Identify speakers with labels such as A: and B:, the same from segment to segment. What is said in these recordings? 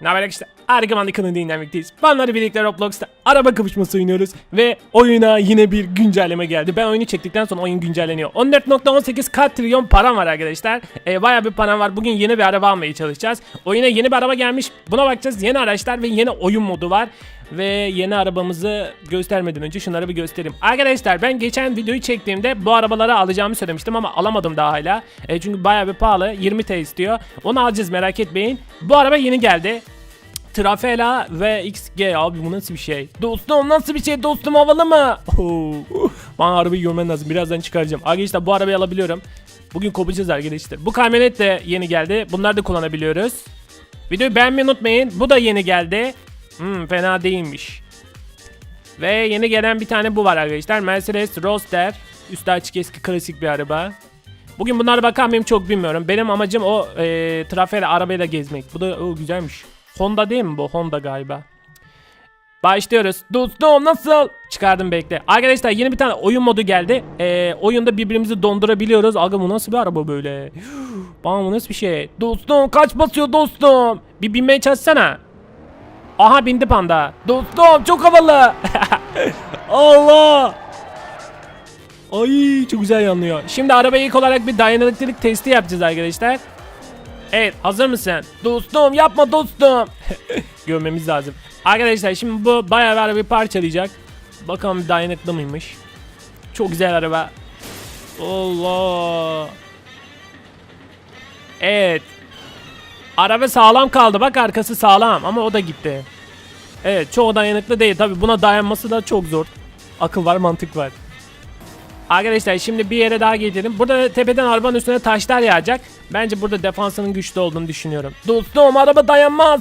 A: Ne haber arkadaşlar? Harika Mandı kanalını dinlemekteyiz. Fanları birlikte Roblox'ta araba kapışması oynuyoruz. Ve oyuna yine bir güncelleme geldi. Ben oyunu çektikten sonra oyun güncelleniyor. 14.18 kat trilyon param var arkadaşlar. E, Baya bir param var. Bugün yeni bir araba almaya çalışacağız. Oyuna yeni bir araba gelmiş. Buna bakacağız. Yeni araçlar ve yeni oyun modu var. Ve yeni arabamızı göstermeden önce şunları bir göstereyim. Arkadaşlar ben geçen videoyu çektiğimde bu arabaları alacağımı söylemiştim ama alamadım daha hala. E, çünkü baya bir pahalı. 20 T istiyor. Onu alacağız merak etmeyin. Bu araba yeni geldi. Trafela ve XG abi bu nasıl bir şey? Dostum nasıl bir şey dostum havalı mı? Oo. Bana arabayı görmen lazım birazdan çıkaracağım. Arkadaşlar bu arabayı alabiliyorum. Bugün kopacağız arkadaşlar. Bu kamyonet de yeni geldi. Bunları da kullanabiliyoruz. Videoyu beğenmeyi unutmayın. Bu da yeni geldi. Hmm, fena değilmiş. Ve yeni gelen bir tane bu var arkadaşlar. Mercedes Roadster. Üstü açık eski klasik bir araba. Bugün bunlara bakar mıyım çok bilmiyorum. Benim amacım o e, trafeyle arabayla gezmek. Bu da o güzelmiş. Honda değil mi bu? Honda galiba. Başlıyoruz. Dostum nasıl? Çıkardım bekle. Arkadaşlar yeni bir tane oyun modu geldi. Ee, oyunda birbirimizi dondurabiliyoruz. Aga bu nasıl bir araba böyle? Bana bu nasıl bir şey? Dostum kaç basıyor dostum? Bir binmeye çalışsana. Aha bindi panda. Dostum çok havalı. Allah. Ay çok güzel yanlıyor. Şimdi arabaya ilk olarak bir dayanıklılık testi yapacağız arkadaşlar. Evet hazır mısın? Dostum yapma dostum. Görmemiz lazım. Arkadaşlar şimdi bu bayağı bir arabayı parçalayacak. Bakalım dayanıklı mıymış. Çok güzel araba. Allah. Evet. Araba sağlam kaldı. Bak arkası sağlam ama o da gitti. Evet çok dayanıklı değil. Tabi buna dayanması da çok zor. Akıl var mantık var. Arkadaşlar şimdi bir yere daha gidelim. Burada tepeden arabanın üstüne taşlar yağacak. Bence burada defansının güçlü olduğunu düşünüyorum. Dostum araba dayanmaz.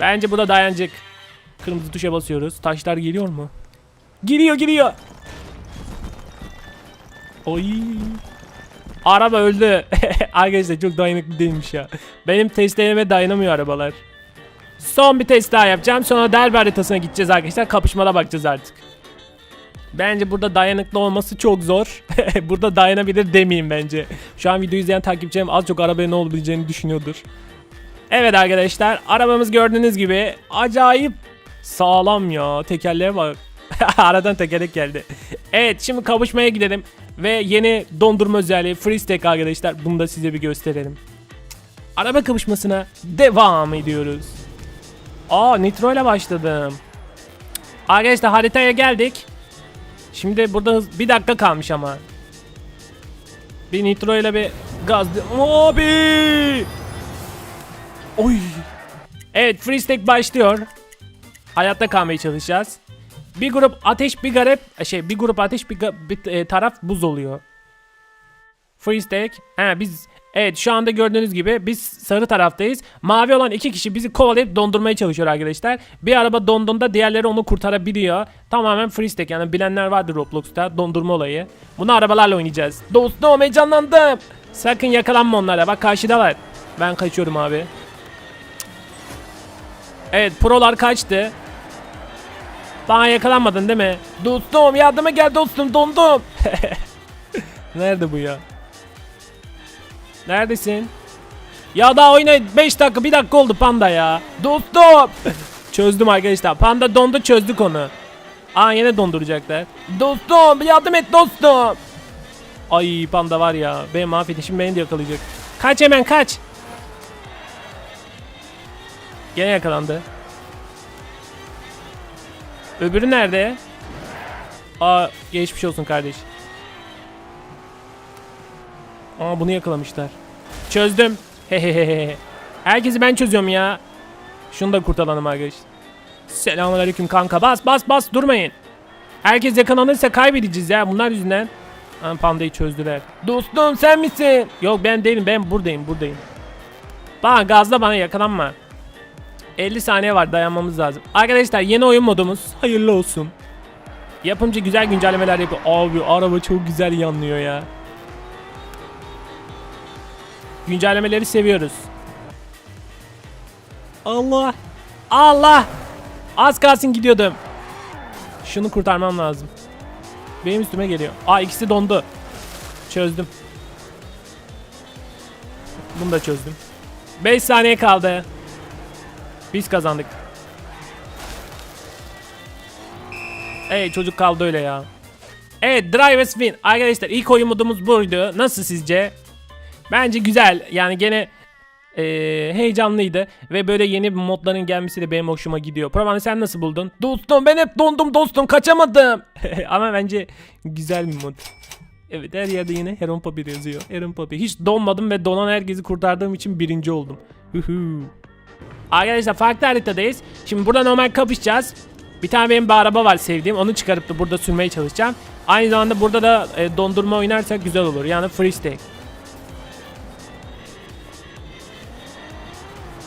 A: Bence bu da dayanacak. Kırmızı tuşa basıyoruz. Taşlar geliyor mu? Giriyor giriyor. Oy. Araba öldü. Arkadaşlar çok dayanıklı değilmiş ya. Benim testlerime dayanamıyor arabalar. Son bir test daha yapacağım. Sonra derbi haritasına gideceğiz arkadaşlar. Kapışmada bakacağız artık. Bence burada dayanıklı olması çok zor. burada dayanabilir demeyeyim bence. Şu an video izleyen takipçilerim az çok arabaya ne olabileceğini düşünüyordur. Evet arkadaşlar arabamız gördüğünüz gibi acayip sağlam ya. Tekerleğe bak. Aradan tekerlek geldi. Evet şimdi kavuşmaya gidelim. Ve yeni dondurma özelliği Freestack arkadaşlar. Bunu da size bir gösterelim. Araba kavuşmasına devam ediyoruz. Aa nitro ile başladım. Arkadaşlar haritaya geldik. Şimdi burada bir dakika kalmış ama. Bir nitro ile bir gaz... Abi! Oy! Evet freestack başlıyor. Hayatta kalmaya çalışacağız. Bir grup ateş bir garip şey bir grup ateş bir, bir e, taraf buz oluyor. Freestack. He biz evet şu anda gördüğünüz gibi biz sarı taraftayız. Mavi olan iki kişi bizi kovalayıp dondurmaya çalışıyor arkadaşlar. Bir araba donduğunda diğerleri onu kurtarabiliyor. Tamamen freestack yani bilenler vardır Roblox'ta dondurma olayı. Bunu arabalarla oynayacağız. Dostum heyecanlandım. Sakın yakalanma onlara bak karşıdalar. Ben kaçıyorum abi. Evet prolar kaçtı. Bana yakalanmadın değil mi? Dostum yardıma gel dostum dondum. Nerede bu ya? Neredesin? Ya daha oyuna 5 dakika 1 dakika oldu panda ya. Dostum. Çözdüm arkadaşlar. Panda dondu çözdük onu. Aa yine donduracaklar. Dostum yardım et dostum. Ay panda var ya. Beni mahvedin şimdi beni de yakalayacak. Kaç hemen kaç. Gene yakalandı. Öbürü nerede? Aa geçmiş olsun kardeş. Aa bunu yakalamışlar. Çözdüm. Hehehehe. Herkesi ben çözüyorum ya. Şunu da kurtaralım arkadaşlar. Selamünaleyküm kanka. Bas bas bas durmayın. Herkes yakalanırsa kaybedeceğiz ya bunlar yüzünden. Aa, pandayı çözdüler. Dostum sen misin? Yok ben değilim ben buradayım buradayım. Bana gazla bana yakalanma. 50 saniye var dayanmamız lazım. Arkadaşlar yeni oyun modumuz. Hayırlı olsun. Yapımcı güzel güncellemeler yapıyor. Abi araba çok güzel yanlıyor ya. Güncellemeleri seviyoruz. Allah. Allah. Az kalsın gidiyordum. Şunu kurtarmam lazım. Benim üstüme geliyor. Aa ikisi dondu. Çözdüm. Bunu da çözdüm. 5 saniye kaldı. Biz kazandık. Ey çocuk kaldı öyle ya. Evet Drivers Win. Arkadaşlar ilk oyun modumuz buydu. Nasıl sizce? Bence güzel. Yani gene eee, heyecanlıydı. Ve böyle yeni modların gelmesi de benim hoşuma gidiyor. Praman sen nasıl buldun? Dostum ben hep dondum dostum kaçamadım. Ama bence güzel bir mod. Evet her yerde yine Heron Papi yazıyor. Heron Papi. Hiç donmadım ve donan herkesi kurtardığım için birinci oldum. Huhu. Arkadaşlar farklı haritadayız. Şimdi burada normal kapışacağız. Bir tane benim bir araba var sevdiğim. Onu çıkarıp da burada sürmeye çalışacağım. Aynı zamanda burada da e, dondurma oynarsak güzel olur. Yani freestyle.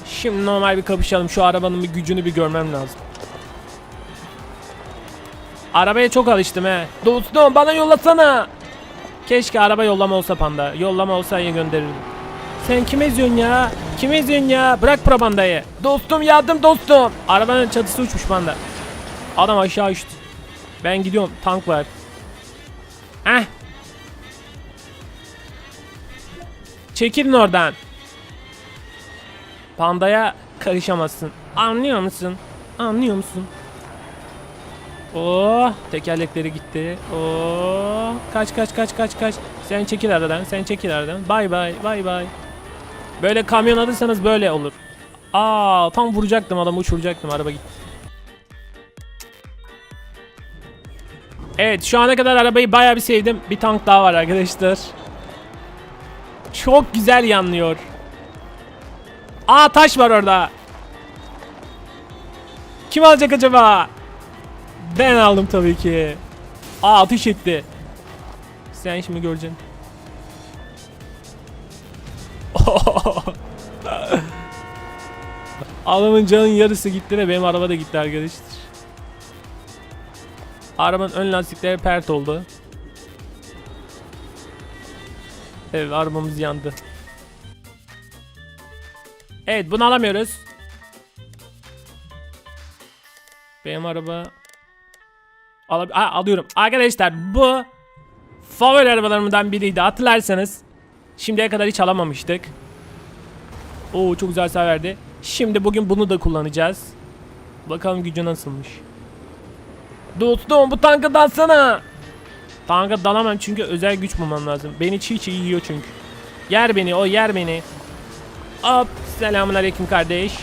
A: Şimdi normal bir kapışalım. Şu arabanın bir gücünü bir görmem lazım. Arabaya çok alıştım he. Dostum bana yollasana. Keşke araba yollama olsa panda. Yollama olsa iyi gönderirdim. Sen kime eziyorsun ya? Kime eziyorsun ya? Bırak probandayı. Dostum yardım dostum. Arabanın çatısı uçmuş panda. Adam aşağı uçtu. Ben gidiyorum. Tank var. Heh. Çekilin oradan. Pandaya karışamazsın. Anlıyor musun? Anlıyor musun? Oh, tekerlekleri gitti. Oh, kaç kaç kaç kaç kaç. Sen çekil aradan, sen çekil aradan. Bay bay, bay bay. Böyle kamyon alırsanız böyle olur. Aa, tam vuracaktım adamı uçuracaktım araba gitti. Evet, şu ana kadar arabayı bayağı bir sevdim. Bir tank daha var arkadaşlar. Çok güzel yanlıyor. Aa taş var orada. Kim alacak acaba? Ben aldım tabii ki. Aa ateş etti. Sen şimdi göreceksin. Adamın canın yarısı gitti ve benim araba da gitti arkadaşlar. Arabanın ön lastikleri pert oldu. Evet arabamız yandı. Evet bunu alamıyoruz. Benim araba Alab alıyorum. Arkadaşlar bu favori arabalarımdan biriydi hatırlarsanız. Şimdiye kadar hiç alamamıştık. Oo çok güzel sağ verdi. Şimdi bugün bunu da kullanacağız. Bakalım gücü nasılmış. Dostum bu tanka dalsana. Tanka dalamam çünkü özel güç bulmam lazım. Beni çiğ çiğ yiyor çünkü. Yer beni o yer beni. Hop selamun aleyküm kardeş.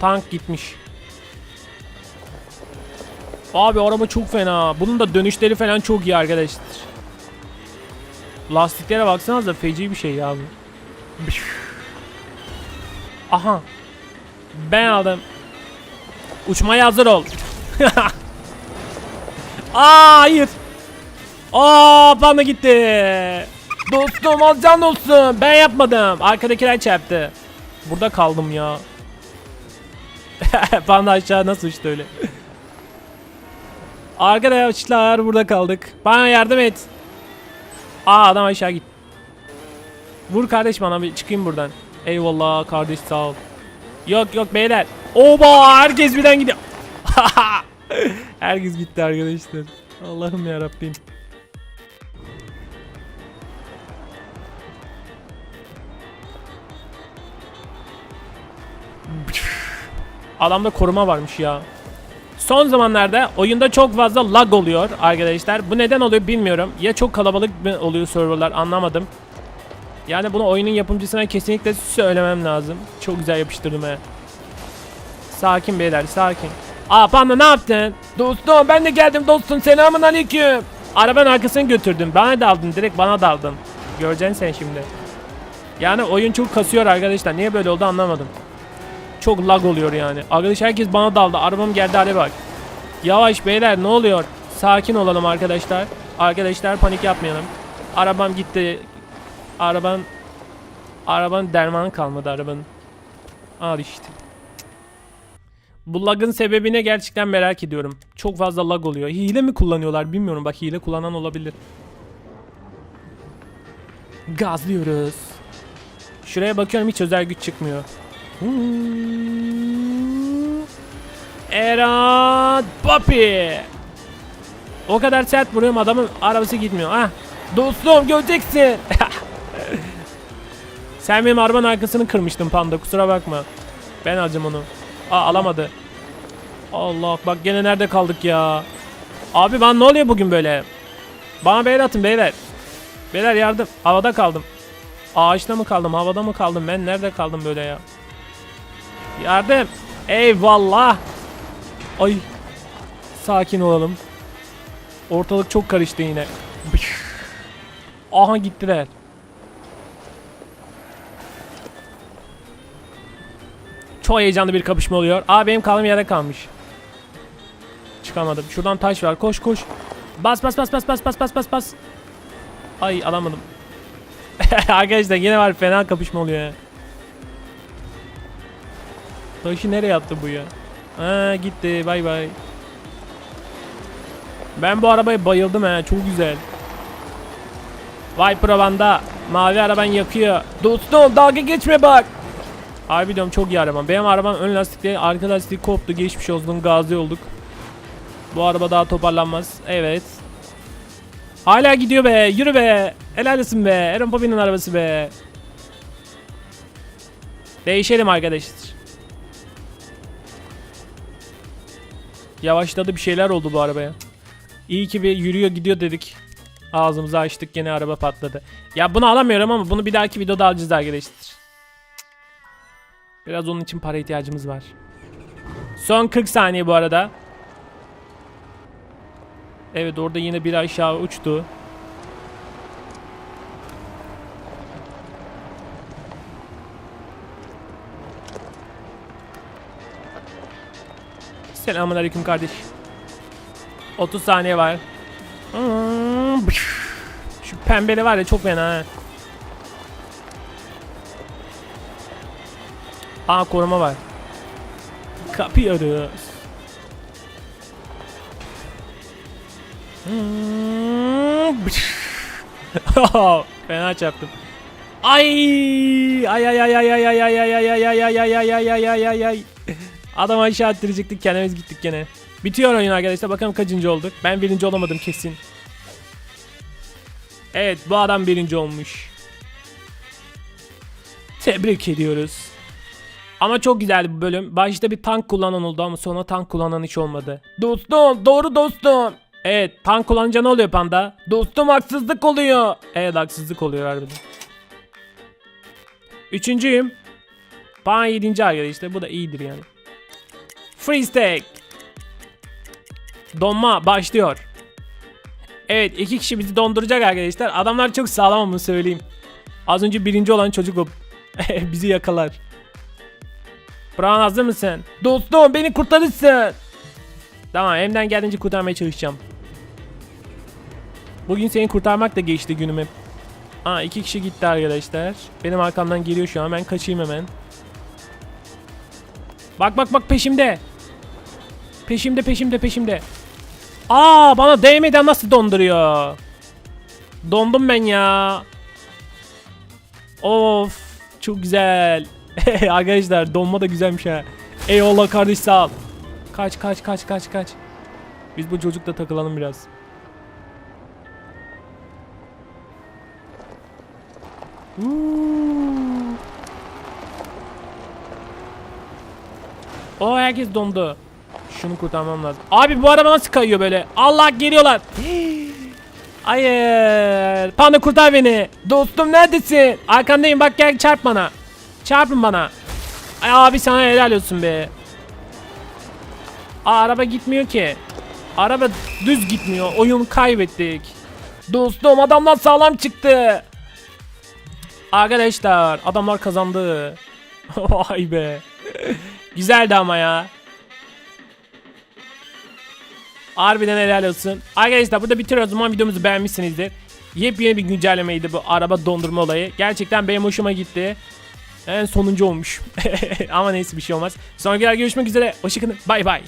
A: Tank gitmiş. Abi araba çok fena. Bunun da dönüşleri falan çok iyi arkadaşlar. Lastiklere baksanıza feci bir şey ya bu. Aha. Ben aldım. Uçmaya hazır ol. Aa hayır. Aa bana gitti. Dostum az can olsun. Ben yapmadım. Arkadakiler çarptı. Burada kaldım ya. Bana aşağı nasıl uçtu öyle. Arkadaşlar burada kaldık. Bana yardım et. Aa adam aşağı git. Vur kardeş bana bir çıkayım buradan. Eyvallah kardeş sağ ol. Yok yok beyler. Oba herkes birden gidiyor. herkes gitti arkadaşlar. Allah'ım ya Rabbim. Adamda koruma varmış ya. Son zamanlarda oyunda çok fazla lag oluyor arkadaşlar. Bu neden oluyor bilmiyorum. Ya çok kalabalık mı oluyor serverlar anlamadım. Yani bunu oyunun yapımcısına kesinlikle söylemem lazım. Çok güzel yapıştırdım he. Sakin beyler sakin. Aa panda ne yaptın? Dostum ben de geldim dostum selamun aleyküm. Arabanın arkasını götürdüm. Bana daldın direkt bana daldın. Göreceksin sen şimdi. Yani oyun çok kasıyor arkadaşlar. Niye böyle oldu anlamadım. Çok lag oluyor yani. Arkadaş herkes bana daldı. Arabam geldi hale bak. Yavaş beyler ne oluyor? Sakin olalım arkadaşlar. Arkadaşlar panik yapmayalım. Arabam gitti. Araban arabanın dermanı kalmadı arabanın. Al işte. Bu lagın sebebine gerçekten merak ediyorum. Çok fazla lag oluyor. Hile mi kullanıyorlar bilmiyorum. Bak hile kullanan olabilir. Gazlıyoruz. Şuraya bakıyorum hiç özel güç çıkmıyor. Eran Papi. O kadar sert vuruyorum adamın arabası gitmiyor. Ah. Dostum göreceksin. Sen benim arabanın arkasını kırmıştın panda kusura bakma. Ben alacağım onu. Aa alamadı. Allah bak gene nerede kaldık ya. Abi ben ne oluyor bugün böyle? Bana beyler atın beyler. Beyler yardım. Havada kaldım. Ağaçta mı kaldım? Havada mı kaldım? Ben nerede kaldım böyle ya? Yardım. Eyvallah. Ay. Sakin olalım. Ortalık çok karıştı yine. Aha gittiler. Çok heyecanlı bir kapışma oluyor. Aa benim kalım yere kalmış. Çıkamadım. Şuradan taş var. Koş koş. Bas bas bas bas bas bas bas bas bas. Ay alamadım. Arkadaşlar yine var fena kapışma oluyor ya. Taşı nereye attı bu ya? Ha gitti bay bay. Ben bu arabaya bayıldım ha çok güzel. Vay provanda. Mavi araban yakıyor. Dostum dalga geçme bak. Abi diyorum çok iyi arabam. Benim arabam ön lastikleri arka lastiği koptu. Geçmiş olsun gazi olduk. Bu araba daha toparlanmaz. Evet. Hala gidiyor be. Yürü be. Helal olsun be. Aaron Papi'nin arabası be. Değişelim arkadaşlar. Yavaşladı bir şeyler oldu bu arabaya. İyi ki bir yürüyor gidiyor dedik. Ağzımızı açtık gene araba patladı. Ya bunu alamıyorum ama bunu bir dahaki videoda alacağız arkadaşlar. Biraz onun için para ihtiyacımız var. Son 40 saniye bu arada. Evet orada yine bir aşağı uçtu. Selamun aleyküm kardeş. 30 saniye var. Hmm. Şu pembeli var ya çok fena. Aa koruma var. Kapıyoruz. Hmm, fena çarptım. Ay ay ay ay ay ay ay ay ay ay ay ay ay ay ay ay ay Adam aşağı attıracaktı kendimiz gittik gene. Bitiyor oyun arkadaşlar bakalım kaçıncı olduk. Ben birinci olamadım kesin. Evet bu adam birinci olmuş. Tebrik ediyoruz. Ama çok güzel bu bölüm. Başta bir tank kullanan oldu ama sonra tank kullanan hiç olmadı. Dostum doğru dostum. Evet tank kullanınca ne oluyor panda? Dostum haksızlık oluyor. Evet haksızlık oluyor harbiden. Üçüncüyüm. Pan yedinci arkadaşlar bu da iyidir yani. Freeze tag. Donma başlıyor. Evet iki kişi bizi donduracak arkadaşlar. Adamlar çok sağlam ama söyleyeyim. Az önce birinci olan çocuk o. bizi yakalar. Brown hazır mısın? Dostum beni kurtarırsın. Tamam elimden geldiğince kurtarmaya çalışacağım. Bugün seni kurtarmak da geçti günüm hep. Aa iki kişi gitti arkadaşlar. Benim arkamdan geliyor şu an. Ben kaçayım hemen. Bak bak bak peşimde. Peşimde peşimde peşimde. Aa bana değmeden nasıl donduruyor? Dondum ben ya. Of çok güzel. Arkadaşlar donma da güzelmiş ha. Eyvallah kardeş sağ ol. Kaç kaç kaç kaç kaç. Biz bu çocukla takılalım biraz. Uuu. O herkes dondu. Şunu kurtarmam lazım. Abi bu araba nasıl kayıyor böyle? Allah geliyorlar. Hayır. Panda kurtar beni. Dostum neredesin? Arkandayım bak gel çarp bana. Çarpın bana. Ay abi sana helal olsun be. Aa, araba gitmiyor ki. Araba düz gitmiyor. Oyun kaybettik. Dostum adamlar sağlam çıktı. Arkadaşlar adamlar kazandı. Vay be. Güzeldi ama ya. Harbiden helal olsun. Arkadaşlar burada bitiriyoruz. Umarım videomuzu beğenmişsinizdir. Yepyeni bir güncellemeydi bu araba dondurma olayı. Gerçekten benim hoşuma gitti. En sonuncu olmuş. Ama neyse bir şey olmaz. Sonraki görüşmek üzere. Hoşçakalın. Bay bay.